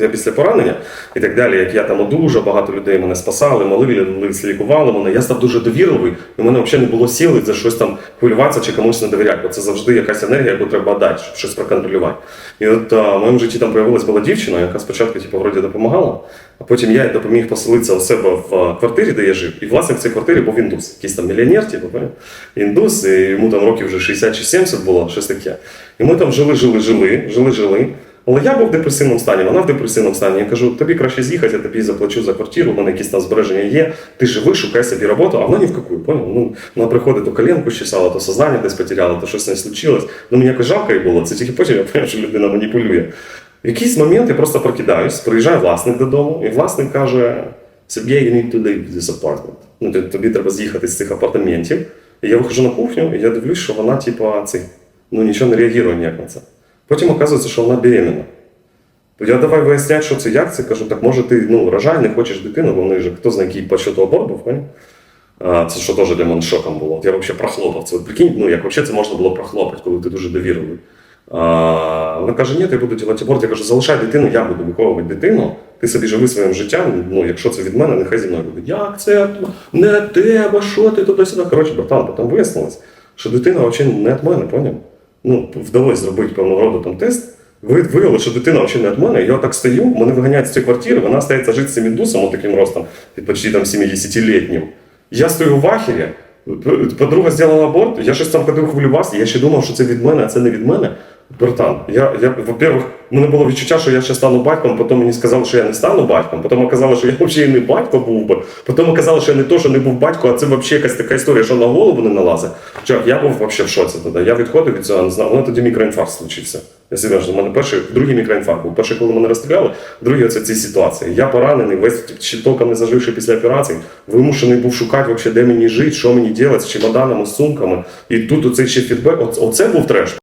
Я після поранення і так далі, як я там дуже багато людей мене спасали, молились, лікували мене. Я став дуже довірливий, і в мене взагалі не було сили за щось там хвилюватися чи комусь не довіряти. Бо це завжди якась енергія, яку треба дати, щоб щось проконтролювати. І от а, в моєму житті там появилась була дівчина, яка спочатку типу, вроді допомагала, а потім я допоміг поселитися у себе в квартирі, де я жив. І власне в цій квартирі був індус, якийсь там мільйонер, типу, індус, і йому там років вже 60 чи 70 було, щось таке. І ми там жили, жили, жили, жили, жили. Але я був в депресивному стані, вона в депресивному стані. Я кажу, тобі краще з'їхати, я тобі заплачу за квартиру, в мене якісь там збереження є. Ти живи, шукай собі роботу, а вона ні в яку, поняв? Ну, вона приходить, то коленку щесала, то сознання десь потеряла, то щось не случилось. Ну мені якось жалко їй було. Це тільки потім я поняв, що людина маніпулює. В якийсь момент я просто прокидаюсь, приїжджає власник додому, і власник каже: Сергій, you need to leave this apartment. Ну, тобі- треба з'їхати з цих апартаментів. І я виходжу на кухню, і я дивлюсь, що вона, типа, цей, ну нічого не реагує ніяк на це. Потім оказується, що вона беременна. Я давай виясняти, що це як це. Кажу, так може ти ну, рожай, не хочеш дитину, бо вони ж хто знає, який по счету аборт? Це що теж для мене шоком було. От я взагалі прохлопав це. От Прикинь, ну як взагалі це можна було прохлопати, коли ти дуже довірливий. А, вона каже, ні, я буду робити аборт. Я кажу, залишай дитину, я буду виховувати дитину. Ти собі живи своїм життям. Ну, якщо це від мене, нехай зі мною буде. Як це не тебе, що ти туди-сюди? Коротше, братан, потім вияснилось, що дитина взагалі не від мене, поняв? Ну, вдалося зробити певного роду там тест. Виявили, що дитина взагалі не від мене. Я так стою, мене виганяють з цієї квартири, вона стається жити з цим індусом, таким ростом, почти там 70-літнім. Я стою в вахері, подруга зробила аборт, я щось там ходив хвилювався, я ще думав, що це від мене, а це не від мене. Братан, я, я во-первых, в мене було відчуття, що я ще стану батьком, потім мені сказали, що я не стану батьком, потім оказалося, що я взагалі не батько був би, потім оказалося, що я не то, що не був батько, а це взагалі якась така історія, що на голову не налазить. Чувак, я був взагалі в шоці тоді. Я відходив від цього, не знав. У тоді мікроінфаркт случився. Я серйозно, у мене перший, другий мікроінфаркт був. Перший, коли мене розстріляли, другий оце ці ситуації. Я поранений, весь ще толком не заживши після операції, вимушений був шукати, вообще, де мені жити, що мені робити з чемоданами, з сумками. І тут оцей ще фідбек, оце був треш.